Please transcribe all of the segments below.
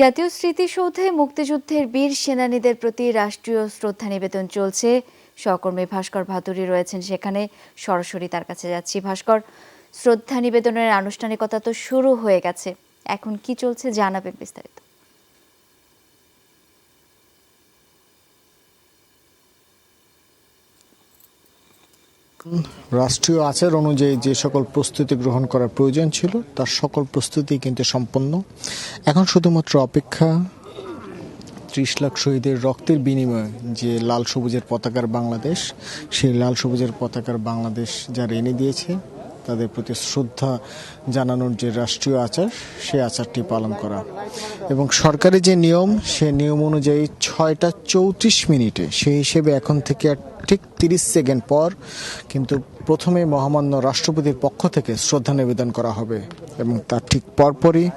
জাতীয় স্মৃতিসৌধে মুক্তিযুদ্ধের বীর সেনানীদের প্রতি রাষ্ট্রীয় শ্রদ্ধা নিবেদন চলছে। সহকর্মী ভাস্কর ভাদুরী রয়েছেন সেখানে। সরাসরি তার কাছে যাচ্ছি, ভাস্কর। শ্রদ্ধা নিবেদনের আনুষ্ঠানিকতা তো শুরু হয়ে গেছে। এখন কি চলছে জানাবেন বিস্তারিত। রাষ্ট্রীয় আচার অনুযায়ী যে সকল প্রস্তুতি গ্রহণ করার প্রয়োজন ছিল, তার সকল প্রস্তুতি কিন্তু সম্পন্ন। এখন শুধুমাত্র অপেক্ষা, ত্রিশ লাখ শহীদের রক্তের বিনিময়ে যে লাল সবুজের পতাকার বাংলাদেশ, সেই লাল সবুজের পতাকার বাংলাদেশ যারা এনে দিয়েছে। তাদের প্রতি শ্রদ্ধা জানানোর যে রাষ্ট্রীয় আচার সেই আচারটি পালন করা। এবং সরকারি যে নিয়ম, সে নিয়ম অনুযায়ী ছয়টা চৌত্রিশ মিনিটে, সেই হিসেবে এখন থেকে ঠিক তিরিশ সেকেন্ড পর কিন্তু প্রথমে মহামান্য রাষ্ট্রপতির পক্ষ থেকে শ্রদ্ধা নিবেদন করা হবে। এবং তার ঠিক পরপরই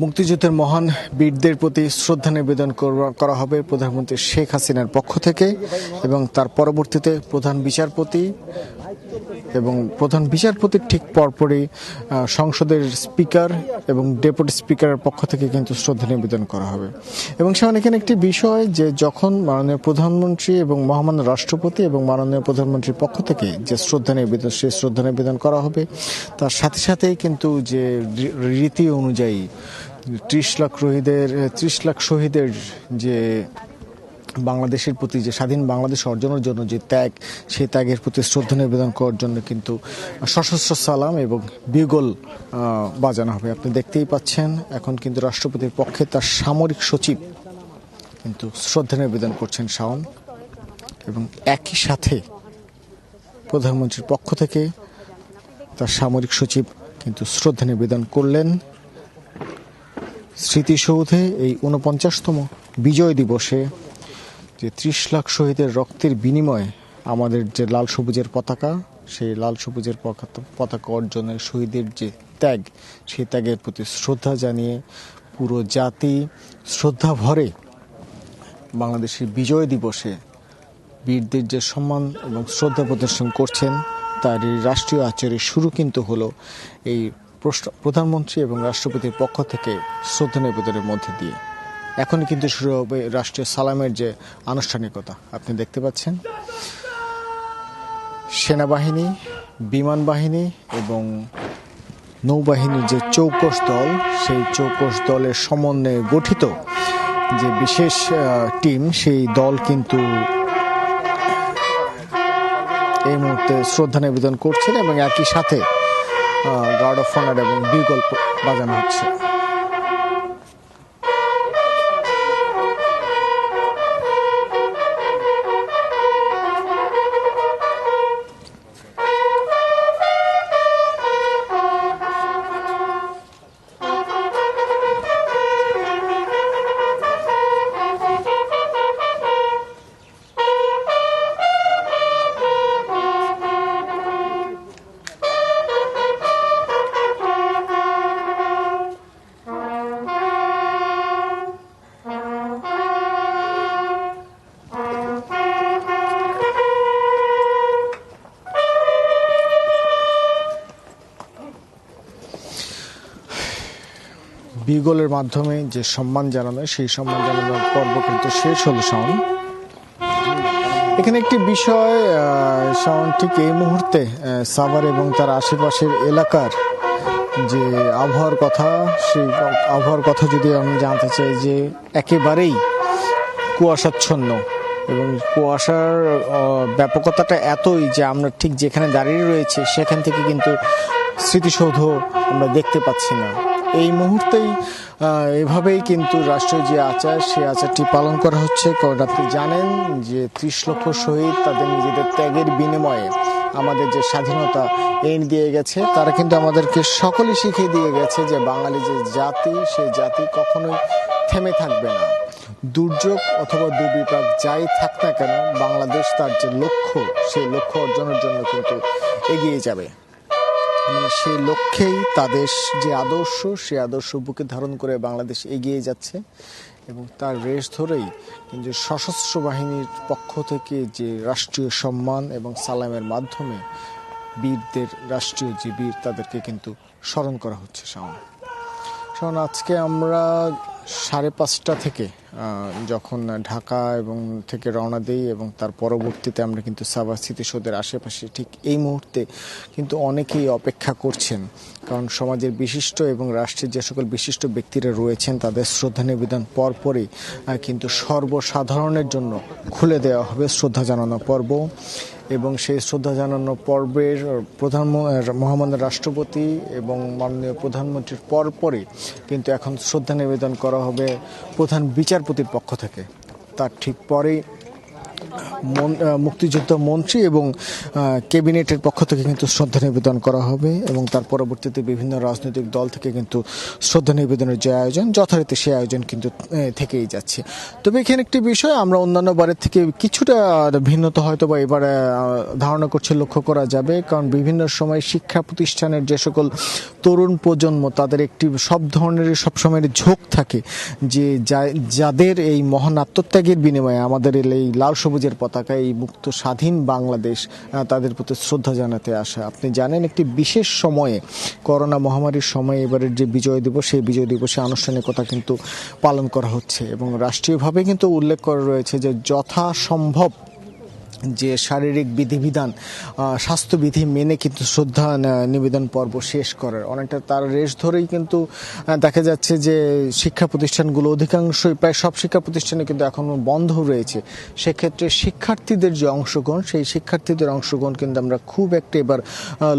মুক্তিযুদ্ধের মহান বীরদের প্রতি শ্রদ্ধা নিবেদন করা হবে প্রধানমন্ত্রী শেখ হাসিনার পক্ষ থেকে। এবং তার পরবর্তীতে প্রধান বিচারপতি এবং প্রধান বিচারপতির ঠিক পরপরই সংসদের স্পিকার এবং ডেপুটি স্পিকারের পক্ষ থেকে কিন্তু শ্রদ্ধা নিবেদন করা হবে। এবং সেখানে এখানে একটি বিষয় যে যখন মাননীয় প্রধানমন্ত্রী এবং মহামান্য রাষ্ট্রপতি এবং মাননীয় প্রধানমন্ত্রীর পক্ষ থেকে যে শ্রদ্ধা নিবেদন সেই শ্রদ্ধা নিবেদন করা হবে, তার সাথে সাথেই কিন্তু যে রীতি অনুযায়ী ত্রিশ লাখ শহীদের ত্রিশ লাখ শহীদের যে বাংলাদেশের প্রতি যে স্বাধীন বাংলাদেশ অর্জনের জন্য যে ত্যাগ সেই ত্যাগের প্রতি শ্রদ্ধা নিবেদন করার জন্য কিন্তু সশস্ত্র সালাম এবং বিগল বাজানো হবে। আপনি দেখতেই পাচ্ছেন, এখন কিন্তু রাষ্ট্রপতির পক্ষে তার সামরিক সচিব কিন্তু শ্রদ্ধা নিবেদন করছেন শাওন এবং একই সাথে প্রধানমন্ত্রীর পক্ষ থেকে তার সামরিক সচিব কিন্তু শ্রদ্ধা নিবেদন করলেন। স্মৃতিসৌধে এই উনপঞ্চাশতম বিজয় দিবসে যে ত্রিশ লাখ শহীদের রক্তের বিনিময়ে আমাদের যে লাল সবুজের পতাকা, সেই লাল সবুজের পতাকা- অর্জনের শহীদের যে ত্যাগ, সেই ত্যাগের প্রতি শ্রদ্ধা জানিয়ে পুরো জাতি শ্রদ্ধা ভরে বাংলাদেশের বিজয় দিবসে বীরদের যে সম্মান এবং শ্রদ্ধা প্রদর্শন করছেন, তার এই রাষ্ট্রীয় আচারের শুরু কিন্তু হলো এই প্রধানমন্ত্রী এবং রাষ্ট্রপতির পক্ষ থেকে শ্রদ্ধা নিবেদনের মধ্যে দিয়ে। এখন কিন্তু শুরু হবে রাষ্ট্রীয় সালামের যে আনুষ্ঠানিকতা। আপনি দেখতে পাচ্ছেন। সেনাবাহিনী, বিমান বাহিনী এবং নৌবাহিনীর যে চৌকস দল, সেই চৌকস দলের সমন্বয়ে গঠিত যে বিশেষ টিম, সেই দল কিন্তু এই মুহূর্তে শ্রদ্ধা নিবেদন করছেন এবং একই সাথে গার্ড অফ অনার এবং বিগল বাজানো হচ্ছে। বিগলের মাধ্যমে যে সম্মান জানানো, সেই সম্মান জানানোর পর্ব কিন্তু শেষ হলো, শাওন। এখানে একটি বিষয় শাওন, ঠিক এই মুহূর্তে সাভার এবং তার আশেপাশের এলাকার যে আবহাওয়ার কথা, সেই আবহাওয়ার কথা যদি আমি জানতে চাই যে একেবারেই কুয়াশাচ্ছন্ন এবং কুয়াশার ব্যাপকতাটা এতই যে আমরা ঠিক যেখানে দাঁড়িয়ে রয়েছে, সেখান থেকে কিন্তু স্মৃতিসৌধ আমরা দেখতে পাচ্ছি না। এই মুহূর্তেই এভাবেই কিন্তু রাষ্ট্রীয় যে আচার, সেই আচারটি পালন করা হচ্ছে। কারণ আপনি জানেন যে ত্রিশ লক্ষ শহীদ তাদের নিজেদের ত্যাগের বিনিময়ে আমাদের যে স্বাধীনতা এনে দিয়ে গেছে, তারা কিন্তু আমাদেরকে সকলে শিখিয়ে দিয়ে গেছে যে বাঙালি যে জাতি, সেই জাতি কখনোই থেমে থাকবে না। দুর্যোগ অথবা দুর্বিপাক যাই থাক না কেন, বাংলাদেশ তার যে লক্ষ্য, সেই লক্ষ্য অর্জনের জন্য কিন্তু এগিয়ে যাবে। সেই লক্ষ্যেই তাদের যে আদর্শ, সে আদর্শ বুকে ধারণ করে বাংলাদেশ এগিয়ে যাচ্ছে এবং তার রেশ ধরেই কিন্তু সশস্ত্র বাহিনীর পক্ষ থেকে যে রাষ্ট্রীয় সম্মান এবং সালামের মাধ্যমে বীরদের, রাষ্ট্রীয় যে বীর তাদেরকে কিন্তু স্মরণ করা হচ্ছে সামনে। কারণ আজকে আমরা সাড়ে পাঁচটা থেকে যখন ঢাকা এবং থেকে রওনা দিই এবং তার পরবর্তীতে আমরা কিন্তু সাভার স্মৃতিসৌধের আশেপাশে ঠিক এই মুহূর্তে কিন্তু অনেকেই অপেক্ষা করছেন। কারণ সমাজের বিশিষ্ট এবং রাষ্ট্রের যে সকল বিশিষ্ট ব্যক্তিরা রয়েছেন, তাদের শ্রদ্ধা নিবেদন পরপরই কিন্তু সর্বসাধারণের জন্য খুলে দেওয়া হবে শ্রদ্ধা জানানো পর্ব। এবং সেই শ্রদ্ধা জানানো পর্বের প্রধান মহামান্য রাষ্ট্রপতি এবং মাননীয় প্রধানমন্ত্রীর পরপরই কিন্তু এখন শ্রদ্ধা নিবেদন করা হবে প্রধান বিচারপতির পক্ষ থেকে। তার ঠিক পরেই মুক্তিযুদ্ধ মন্ত্রী এবং ক্যাবিনেটের পক্ষ থেকে কিন্তু শ্রদ্ধা নিবেদন করা হবে এবং তার পরবর্তীতে বিভিন্ন রাজনৈতিক দল থেকে কিন্তু শ্রদ্ধা নিবেদনের যে আয়োজন, যথারীতি সেই আয়োজন কিন্তু থেকেই যাচ্ছে। তবে এখানে একটি বিষয়, আমরা অন্যান্য বারের থেকে কিছুটা ভিন্নতা হয়তো বা এবার ধারণা করছে, লক্ষ্য করা যাবে। কারণ বিভিন্ন সময় শিক্ষা প্রতিষ্ঠানের যে সকল তরুণ প্রজন্ম, তাদের একটি সব ধরনের সবসময়ের ঝোঁক থাকে যে যাদের এই মহান আত্মত্যাগের বিনিময়ে আমাদের এই লাল সবুজের পতাকা এই মুক্ত স্বাধীন বাংলাদেশ তাদের প্রতি শ্রদ্ধা জানাতে আসে। আপনি জানেন, একটি বিশেষ সময়ে, করোনা মহামারীর সময়ে এবারের যে বিজয় দিবস, সেই বিজয় দিবসে আনুষ্ঠানিকতা কিন্তু পালন করা হচ্ছে এবং রাষ্ট্রীয়ভাবে কিন্তু উল্লেখ করা রয়েছে যে যথাসম্ভব যে শারীরিক বিধিবিধান স্বাস্থ্যবিধি মেনে কিন্তু শ্রদ্ধা নিবেদন পর্ব শেষ করার। অনেকটা তার রেশ ধরেই কিন্তু দেখা যাচ্ছে যে শিক্ষা প্রতিষ্ঠানগুলো অধিকাংশই প্রায় সব শিক্ষা প্রতিষ্ঠানে কিন্তু এখনও বন্ধ রয়েছে। সেক্ষেত্রে শিক্ষার্থীদের যে অংশগ্রহণ, সেই শিক্ষার্থীদের অংশগ্রহণ কিন্তু আমরা খুব একটা এবার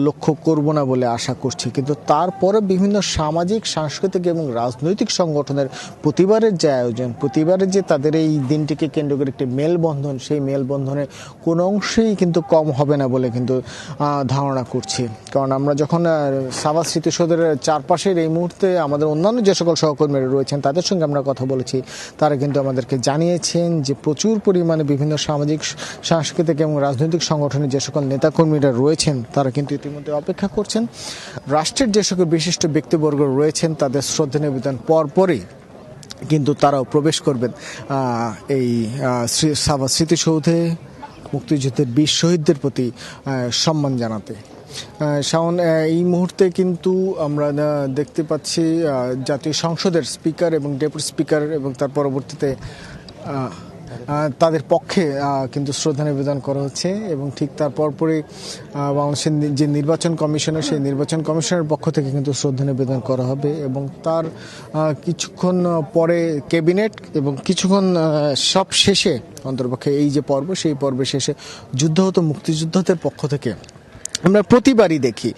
লক্ষ্য করব না বলে আশা করছি। কিন্তু তারপরে বিভিন্ন সামাজিক, সাংস্কৃতিক এবং রাজনৈতিক সংগঠনের প্রতিবারের যে আয়োজন, প্রতিবারের যে তাদের এই দিনটিকে কেন্দ্র করে একটি মেলবন্ধন, সেই মেলবন্ধনে কোনো অংশেই কিন্তু কম হবে না বলে কিন্তু ধারণা করছি। কারণ আমরা যখন সাভার স্মৃতিসৌধের চারপাশের এই মুহূর্তে আমাদের অন্যান্য যে সকল সহকর্মীরা রয়েছেন, তাদের সঙ্গে আমরা কথা বলেছি। তারা কিন্তু আমাদেরকে জানিয়েছেন যে প্রচুর পরিমাণে বিভিন্ন সামাজিক, সাংস্কৃতিক এবং রাজনৈতিক সংগঠনের যে সকল নেতাকর্মীরা রয়েছেন, তারা কিন্তু ইতিমধ্যে অপেক্ষা করছেন। রাষ্ট্রের যে সকল বিশিষ্ট ব্যক্তিবর্গ রয়েছেন, তাদের শ্রদ্ধা নিবেদন পরপরই কিন্তু তারাও প্রবেশ করবেন এই সাভার স্মৃতিসৌধে মুক্তিযুদ্ধের বীর শহীদদের প্রতি সম্মান জানাতে। শাওন এই মুহূর্তে কিন্তু আমরা দেখতে পাচ্ছি জাতীয় সংসদের স্পিকার এবং ডেপুটি স্পিকার এবং তার পরবর্তীতে তাদের পক্ষে কিন্তু শ্রদ্ধা নিবেদন করা হচ্ছে এবং ঠিক তার পরপরই বাংলাদেশের যে নির্বাচন কমিশনের, সেই নির্বাচন কমিশনের পক্ষ থেকে কিন্তু শ্রদ্ধা নিবেদন করা হবে এবং তার কিছুক্ষণ পরে ক্যাবিনেট এবং কিছুক্ষণ সব শেষে অন্তর্পক্ষে এই যে পর্ব, সেই পর্বের শেষে যুদ্ধ হতো মুক্তিযোদ্ধাদের পক্ষ থেকে। আমরা প্রতিবারই দেখি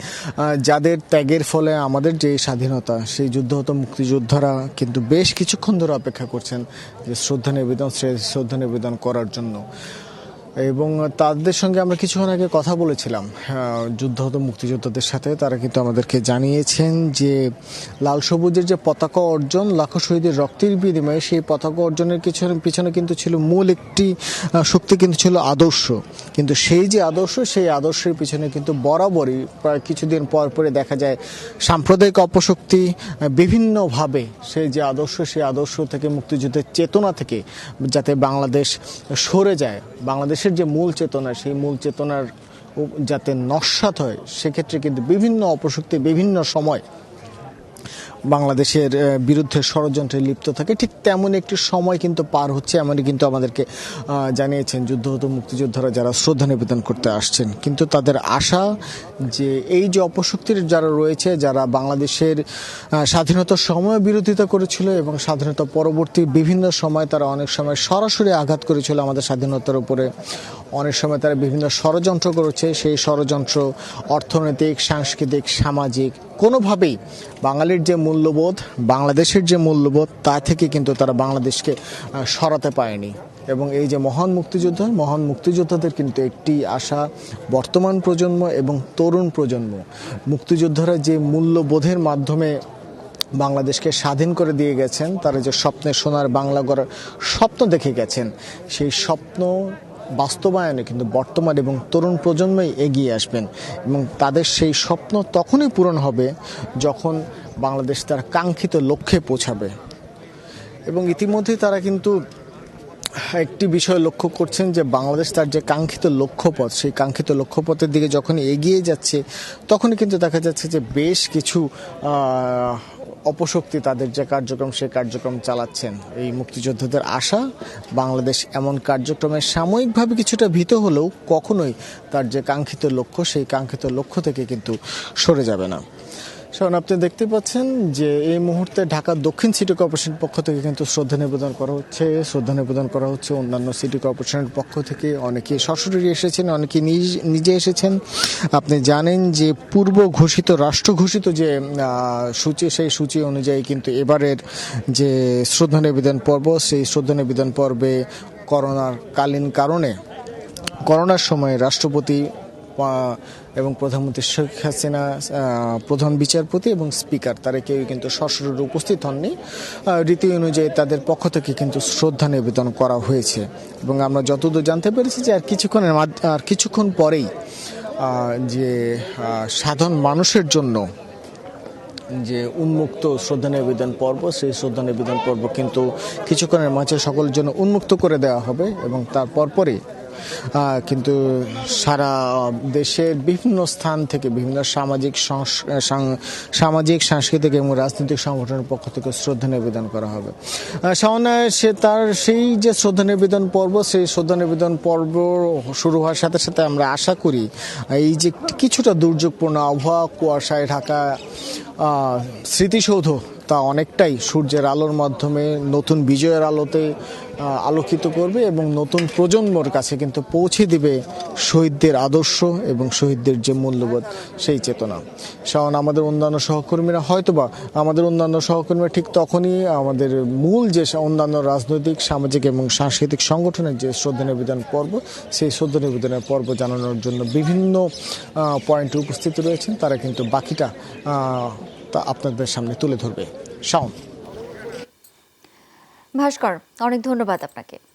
যাদের ত্যাগের ফলে আমাদের যে স্বাধীনতা, সেই যুদ্ধহত মুক্তিযোদ্ধারা কিন্তু বেশ কিছুক্ষণ ধরে অপেক্ষা করছেন যে শ্রদ্ধা নিবেদন, শ্রে- শ্রদ্ধা নিবেদন করার জন্য। এবং তাদের সঙ্গে আমরা কিছুক্ষণ আগে কথা বলেছিলাম। আহ, যুদ্ধহত মুক্তিযোদ্ধাদের সাথে। তারা কিন্তু আমাদেরকে জানিয়েছেন যে লাল সবুজের যে পতাকা অর্জন লাখো শহীদের রক্তের বিনিময়ে সেই পতাকা অর্জনের পিছনে পিছনে কিন্তু ছিল মূল একটি শক্তি কিন্তু ছিল আদর্শ। কিন্তু সেই যে আদর্শ সেই আদর্শের পিছনে কিন্তু বরাবরই প্রায় কিছুদিন পর পরে দেখা যায় সাম্প্রদায়িক অপশক্তি বিভিন্নভাবে সেই যে আদর্শ সেই আদর্শ থেকে মুক্তিযুদ্ধের চেতনা থেকে যাতে বাংলাদেশ সরে যায়। বাংলাদেশের যে মূল চেতনা, সেই মূল চেতনার যাতে নস্বাত হয়, সেক্ষেত্রে কিন্তু বিভিন্ন অপশক্তি বিভিন্ন সময় বাংলাদেশের বিরুদ্ধে ষড়যন্ত্রে লিপ্ত থাকে। ঠিক তেমন একটি সময় কিন্তু পার হচ্ছে এমনই কিন্তু আমাদেরকে জানিয়েছেন যুদ্ধহত মুক্তিযোদ্ধারা যারা শ্রদ্ধা নিবেদন করতে আসছেন। কিন্তু তাদের আশা যে এই যে অপশক্তির যারা রয়েছে, যারা বাংলাদেশের স্বাধীনতার সময় বিরোধিতা করেছিল এবং স্বাধীনতা পরবর্তী বিভিন্ন সময় তারা অনেক সময় সরাসরি আঘাত করেছিল আমাদের স্বাধীনতার উপরে অনেক সময় তারা বিভিন্ন ষড়যন্ত্র করেছে। সেই ষড়যন্ত্র অর্থনৈতিক, সাংস্কৃতিক, সামাজিক, কোনোভাবেই বাঙালির যে মূল্যবোধ, বাংলাদেশের যে মূল্যবোধ, তা থেকে কিন্তু তারা বাংলাদেশকে সরাতে পারেনি। এবং এই যে মহান মুক্তিযুদ্ধ, মহান মুক্তিযোদ্ধাদের কিন্তু একটি আশা বর্তমান প্রজন্ম এবং তরুণ প্রজন্ম। মুক্তিযোদ্ধারা যে মূল্যবোধের মাধ্যমে বাংলাদেশকে স্বাধীন করে দিয়ে গেছেন, তারা যে স্বপ্নে সোনার বাংলা গড়ার স্বপ্ন দেখে গেছেন, সেই স্বপ্ন বাস্তবায়নে কিন্তু বর্তমান এবং তরুণ প্রজন্মই এগিয়ে আসবেন এবং তাদের সেই স্বপ্ন তখনই পূরণ হবে যখন বাংলাদেশ তার কাঙ্ক্ষিত লক্ষ্যে পৌঁছাবে। এবং ইতিমধ্যে তারা কিন্তু একটি বিষয় লক্ষ্য করছেন যে বাংলাদেশ তার যে কাঙ্ক্ষিত লক্ষ্যপথ, সেই কাঙ্ক্ষিত লক্ষ্যপথের দিকে যখন এগিয়ে যাচ্ছে, তখনই কিন্তু দেখা যাচ্ছে যে বেশ কিছু অপশক্তি তাদের যে কার্যক্রম সেই কার্যক্রম চালাচ্ছেন। এই মুক্তিযোদ্ধাদের আশা, বাংলাদেশ এমন কার্যক্রমে সাময়িকভাবে কিছুটা ভীত হলেও কখনোই তার যে কাঙ্ক্ষিত লক্ষ্য, সেই কাঙ্ক্ষিত লক্ষ্য থেকে কিন্তু সরে যাবে না। শোন আপনি দেখতে পাচ্ছেন যে এই মুহূর্তে ঢাকা দক্ষিণ সিটি কর্পোরেশন পক্ষ থেকে কিন্তু শ্রদ্ধা নিবেদন করা হচ্ছে, শ্রদ্ধা নিবেদন করা হচ্ছে অন্যান্য সিটি কর্পোরেশনের পক্ষ থেকে। অনেকে সশরীরে এসেছেন অনেকে নিজ- এসেছেন। আপনি জানেন যে পূর্ব ঘোষিত, রাষ্ট্র ঘোষিত যে সূচি, সেই সূচি অনুযায়ী কিন্তু এবারের যে শ্রদ্ধা নিবেদন পর্ব, সেই শ্রদ্ধা নিবেদন পর্বে করোনার কালীন কারণে, করোনার সময় রাষ্ট্রপতি এবং প্রধানমন্ত্রী শেখ হাসিনা প্রধান বিচারপতি এবং স্পিকার, তারা কেউ কিন্তু সশরীরে উপস্থিত হননি। রীতি অনুযায়ী তাদের পক্ষ থেকে কিন্তু শ্রদ্ধা নিবেদন করা হয়েছে। এবং আমরা যতদূর জানতে পেরেছি যে আর কিছুক্ষণের আর কিছুক্ষণ পরেই যে সাধারণ মানুষের জন্য যে উন্মুক্ত শ্রদ্ধা নিবেদন পর্ব, সেই শ্রদ্ধা নিবেদন পর্ব কিন্তু কিছুক্ষণের মাঝে সকলের জন্য উন্মুক্ত করে দেওয়া হবে এবং তার পরপরই কিন্তু সারা দেশের বিভিন্ন স্থান থেকে বিভিন্ন সামাজিক সামাজিক সাংস্কৃতিক এবং রাজনৈতিক সংগঠনের পক্ষ থেকে শ্রদ্ধা নিবেদন করা হবে। আহ, সে তার সেই যে শ্রদ্ধা নিবেদন পর্ব সেই শ্রদ্ধা নিবেদন পর্ব শুরু হওয়ার সাথে সাথে আমরা আশা করি এই যে কিছুটা দুর্যোগপূর্ণ আবহাওয়া কুয়াশায় ঢাকা স্মৃতিসৌধ তা অনেকটাই সূর্যের আলোর মাধ্যমে নতুন বিজয়ের আলোতে আলোকিত করবে এবং নতুন প্রজন্মর কাছে কিন্তু পৌঁছে দিবে শহীদদের আদর্শ এবং শহীদদের যে মূল্যবোধ, সেই চেতনা। শাওন, আমাদের অন্যান্য সহকর্মীরা হয়তোবা, আমাদের অন্যান্য সহকর্মীরা ঠিক তখনই আমাদের মূল যে অন্যান্য রাজনৈতিক, সামাজিক এবং সাংস্কৃতিক সংগঠনের যে শ্রদ্ধা নিবেদন পর্ব, সেই শ্রদ্ধা নিবেদনের পর্ব জানানোর জন্য বিভিন্ন পয়েন্টে উপস্থিত রয়েছেন। তারা কিন্তু বাকিটা তা আপনাদের সামনে তুলে ধরবে। শাওন। ভাস্কর অনেক ধন্যবাদ আপনাকে।